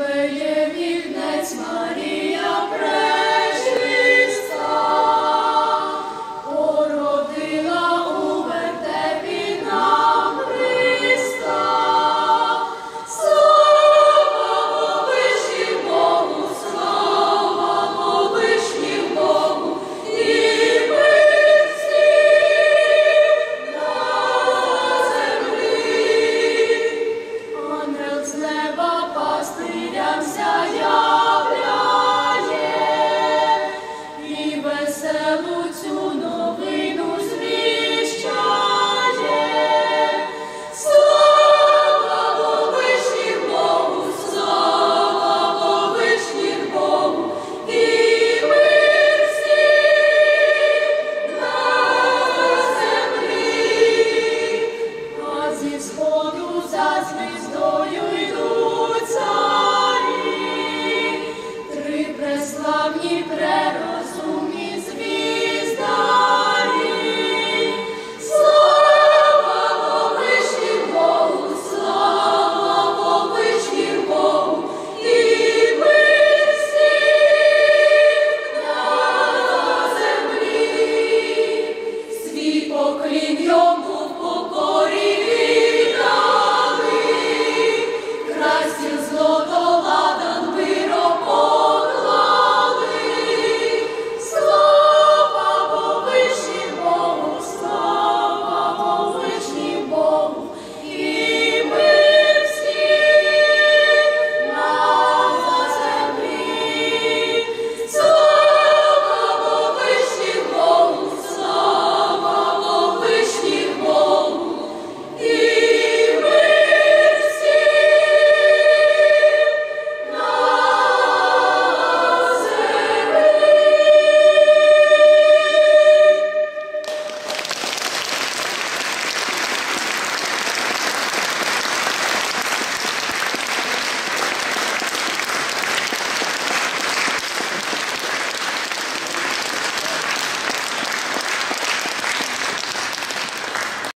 böyle bir net var веселу цю новину звіщає. Слава вишні Богу, слава вишні Богу і мир всім на землі, а зі сходу за звіздою йдуть царі, три преславні природи.